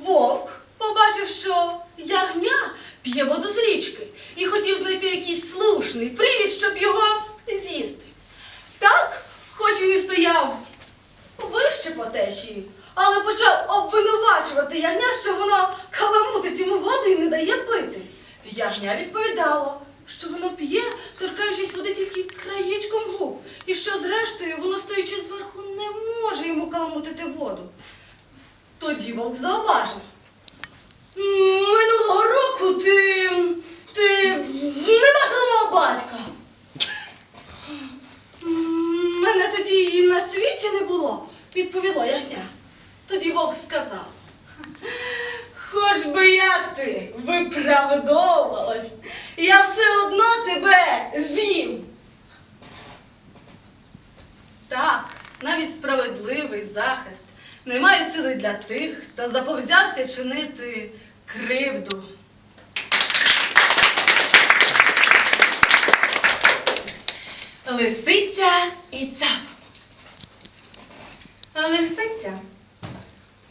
Вовк побачив, що ягня п'є воду з річки і хотів знайти якийсь слушний привід, щоб його з'їсти. Так, хоч він і стояв вище по течії, але почав обвинувачувати ягня, що воно каламутить йому воду і не дає пити. Ягня відповідало, що воно п'є, торкаючись води тільки краєчком губ, і що зрештою воно, стоячи зверху, не може йому каламутити воду. Тоді зауважив. Минулого року ти. ти зневажила мого батька. Мене тоді і на світі не було, відповіло ягня. Тоді вовк сказав. Хоч би як ти виправдовувалась, я все одно тебе з'їм. Так, навіть справедливий захист не має сили для тих, хто заповзявся чинити кривду. Лисиця і цап. Лисиця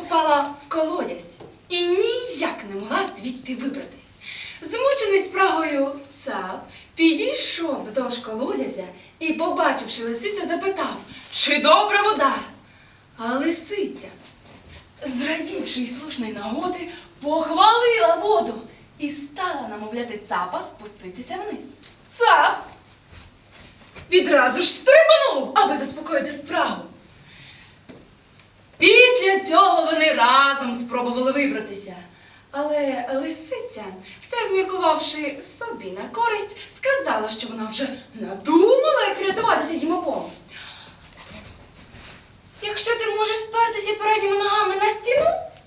упала в колодязь і ніяк не могла звідти вибратись. Змучений спрагою цап підійшов до того ж колодязя і, побачивши лисицю, запитав, чи добра вода. А лисиця, зрадівши й слушної нагоди, похвалила воду і стала намовляти цапа спуститися вниз. Цап відразу ж стрибанув, аби заспокоїти спрагу. Після цього вони разом спробували вибратися. Але лисиця, все зміркувавши собі на користь, сказала, що вона вже надумала, як рятуватися їм обом. Якщо ти можеш спертися передніми ногами на стіну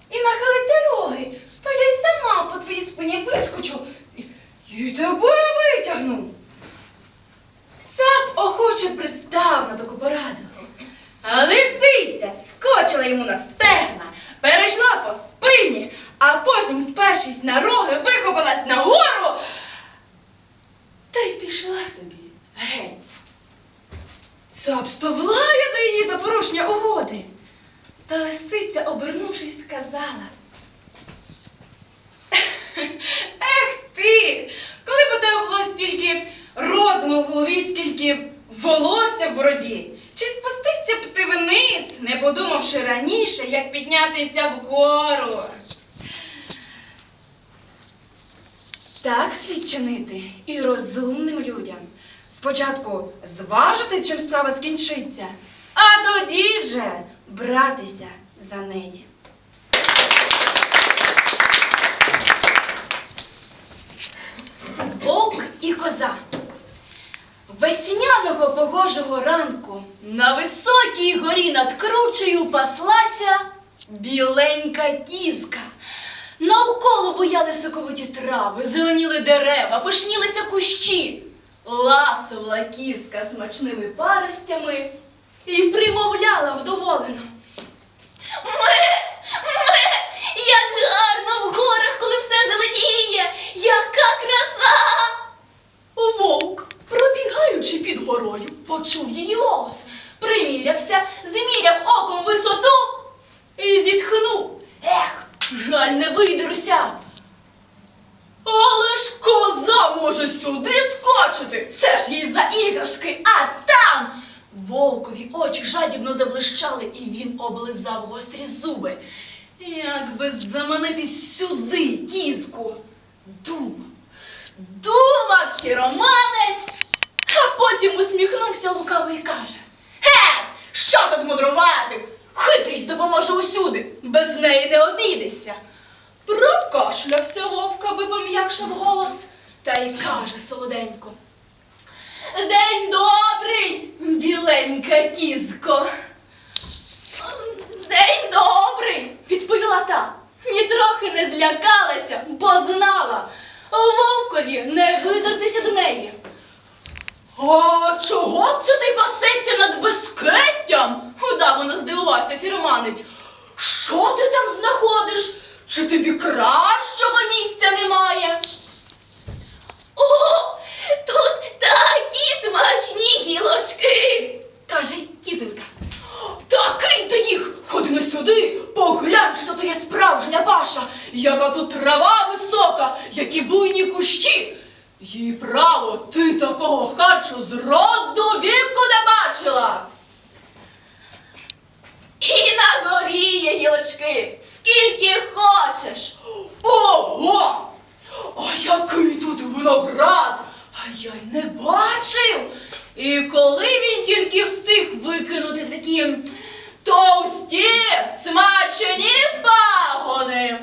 і нахилити роги, то я й сама по твоїй спині вискочу і, і тебе витягну. Цап охоче пристав на таку пораду. А лисиця скочила йому на стегна, перейшла по спині, а потім, спершись на роги, вихопилась нагору та й пішла собі геть. Цап став лаяти її за порушення угоди. Та лисиця, обернувшись, сказала. Ех ти! Коли б у тебе було стільки розуму в голові, скільки волосся в бороді, чи спустився б ти вниз, не подумавши раніше, як піднятися вгору? Так слід чинити і розумним людям. Спочатку зважити, чим справа скінчиться, а тоді вже братися за неї. Вовк і коза. Весняного погожого ранку на високій горі над кручею паслася біленька кізка. Навколо буяли соковиті трави, зеленіли дерева, пишнілися кущі. Ласувала кізка смачними паростями і примовляла вдоволено. Ме, ме, як гарно в горах, коли все зеленіє, яка краса! Вовк, пробігаючи під горою, почув її голос, примірявся, зміряв оком висоту і зітхнув. Ех, жаль, не видеруся. Але ж коза може сюди скочити. Це ж їй за іграшки, а там. Вовкові очі жадібно заблищали, і він облизав гострі зуби. Як би заманити сюди кізку? Думав. Думав сіроманець, а потім усміхнувся лукаво і каже: Гет, що тут мудрувати? Хитрість допоможе усюди, без неї не обійдешся. Прокашлявся вовка, аби пом'якшив голос, та й каже солоденько. День добрий, біленька кізко. День добрий, відповіла та. Нітрохи не злякалася, бо знала. Вовкові не видертися до неї. А чого це ти пасешся над безкеттям? Удав вона здивувався сіроманець. Що ти там знаходиш? Чи тобі кращого місця немає? О, тут такі смачні гілочки, каже кізонька. Та киньте їх! Ходи на сюди, поглянь, що то є справжня паша, яка тут трава висока, які буйні кущі. Їй право, ти такого харчу з роду віку не бачила. Горі гілочки, скільки хочеш. Ого! А який тут виноград! А я й не бачив. І коли він тільки встиг викинути такі товсті, смачені пагони.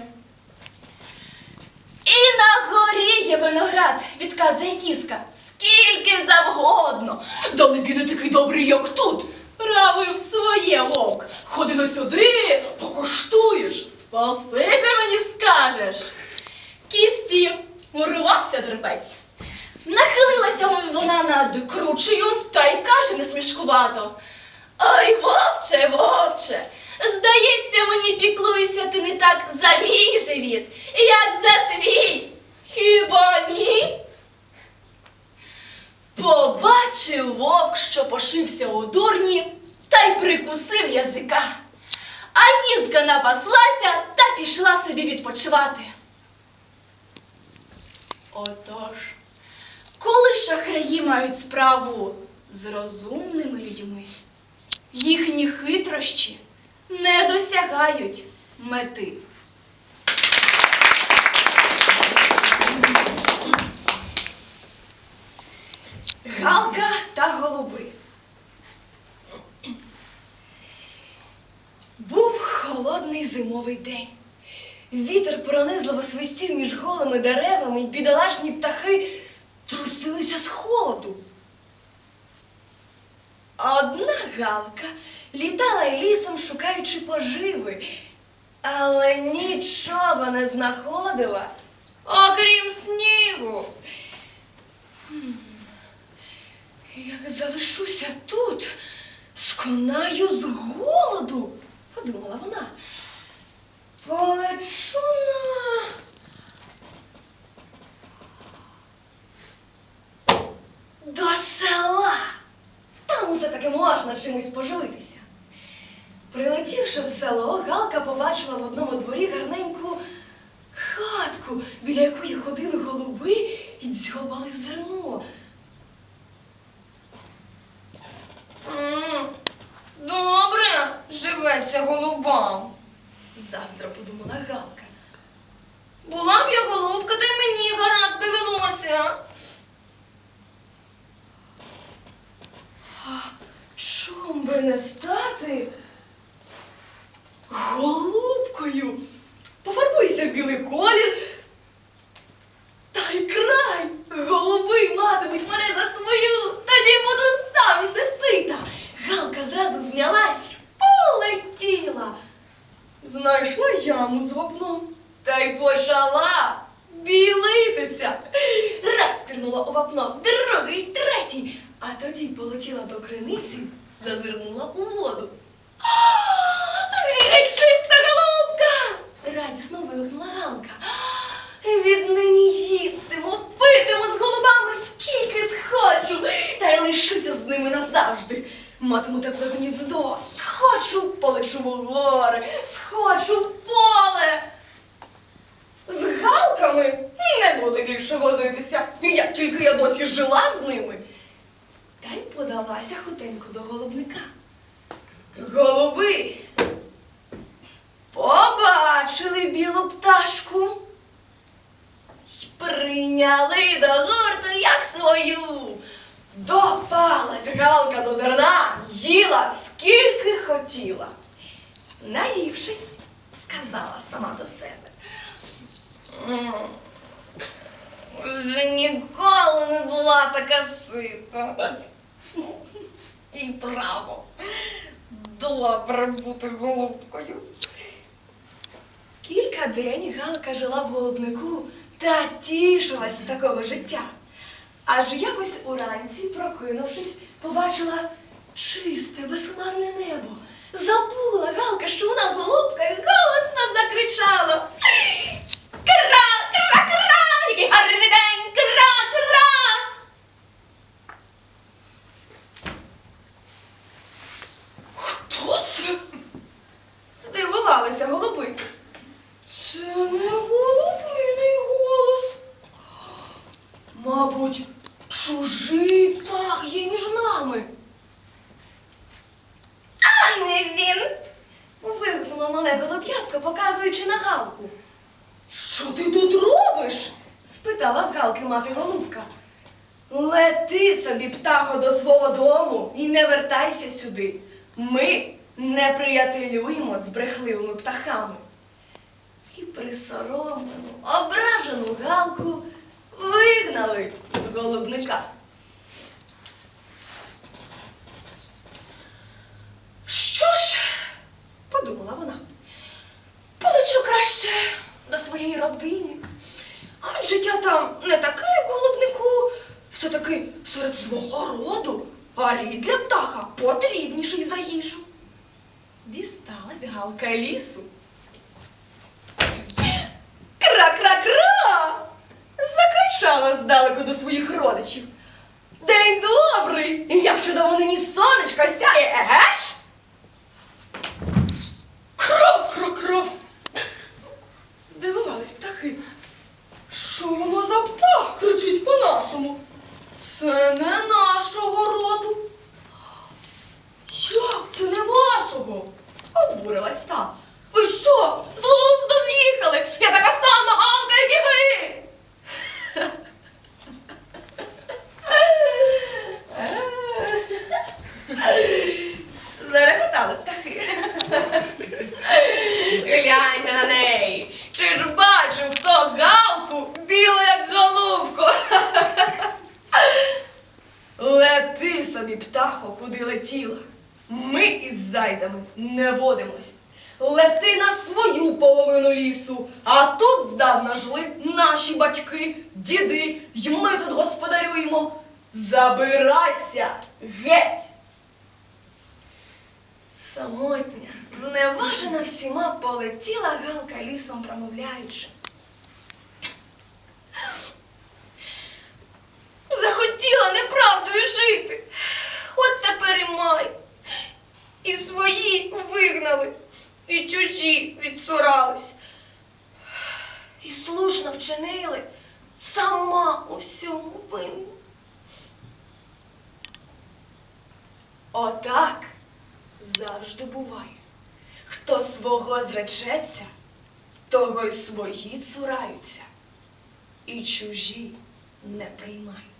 І на горі є виноград, відказує кіска, скільки завгодно. Далеки не такий добрий, як тут. Правив своє вовк. Ходи на сюди, покуштуєш, спасибі мені скажеш. Кісті урвався терпець. Нахилилася вона над кручею та й каже несмішкувато. Ой, вовче, вовче, здається, мені піклуєшся ти не так за мій живіт, як за свій. Хіба ні? Побачив вовк, що пошився у дурні, та й прикусив язика. А кізка напаслася та пішла собі відпочивати. Отож, коли шахраї мають справу з розумними людьми, їхні хитрощі не досягають мети. Галка та голуби. Холодний зимовий день. Вітер пронизливо свистів між голими деревами, і бідолашні птахи трусилися з холоду. Одна галка літала лісом, шукаючи поживи, але нічого не знаходила, окрім снігу. Як залишуся тут, сконаю з голоду, подумала вона. Полечу. До села. Там усе таки можна чимось поживитися. Прилетівши в село, Галка побачила в одному дворі гарненьку хатку, біля якої ходили голуби і дзьобали зерно. Голубам. Завтра подумала Галка. Була б я голубка, та й мені гаразд довелося. Чом би не стати голубкою? Пофарбуйся в білий колір. Та й край! Голуби матимуть мене за свою, тоді буду завжди сита. Галка зразу знялась, полетіла. Знайшла яму з вапном та й почала білитися. Раз пірнула у вапно, другий, третій, а тоді полетіла до криниці, зазирнула у воду. Геть чиста голубка! Радісно вигукнула Галка. Віднині їстиму, питиму з голубами скільки схочу, та й лишуся з ними назавжди. Матиму тепле гніздо, схочу, полечу в гори, схочу в поле. З галками не буду більше водитися, як тільки я досі жила з ними. Та й подалася хутенько до голубника. Голуби побачили білу пташку й прийняли до гурту як свою. Допалась галка до зерна, їла скільки хотіла. Наївшись, сказала сама до себе. Вже ніколи не була така сита. І право. Добре бути голубкою. Кілька день Галка жила в голубнику та тішилась такого життя. Аж якось уранці, прокинувшись, побачила чисте, безхмарне небо. Забула Галка, що вона голубка, і голосно закричала. Кра, кра, кра! Який гарний день! Кра, кра! Хто здивувалися голуби. Це не голубиний голос. Мабуть, чужий птах є між нами. А не він. Вигукнула мале голуб'ятко, показуючи на галку. Що ти тут робиш? спитала в галки мати голубка. Лети собі, птахо, до свого дому і не вертайся сюди. Ми не приятелюємо з брехливими птахами. І присоромлену, ображену галку вигнали голубника. Що ж, подумала вона, полечу краще до своєї родини. Хоч життя там не таке, як у голубнику, все-таки серед свого роду, а рід для птаха потрібніший за їжу. Дісталась галка лісу. Закричала здалеку до своїх родичів. День добрий! Як чудово нині сонечко сяє, еге ж? Кра-кра-кра! Здивувались птахи. Що воно за птах кричить по-нашому? Це не нашого роду. Як це не вашого? Обурилась та. Ви що? З глузду з'їхали? Я така сама галка, як і ви. Зарехотали птахи. Гляньте на неї. Чи ж бачив хто галку білу, як голубку? Лети собі, птахо, куди летіла. Ми із зайдами не водимось. Лети на свою половину лісу, а тут здавна жили наші батьки, діди, й ми тут господарюємо. Забирайся геть. Самотня, зневажена всіма, полетіла галка лісом, промовляючи. Захотіла неправдою жити. От тепер і май. І свої вигнали, і чужі відсурались. І слушно вчинили, сама у всьому винна. Отак завжди буває. Хто свого зречеться, того й свої цураються, і чужі не приймають.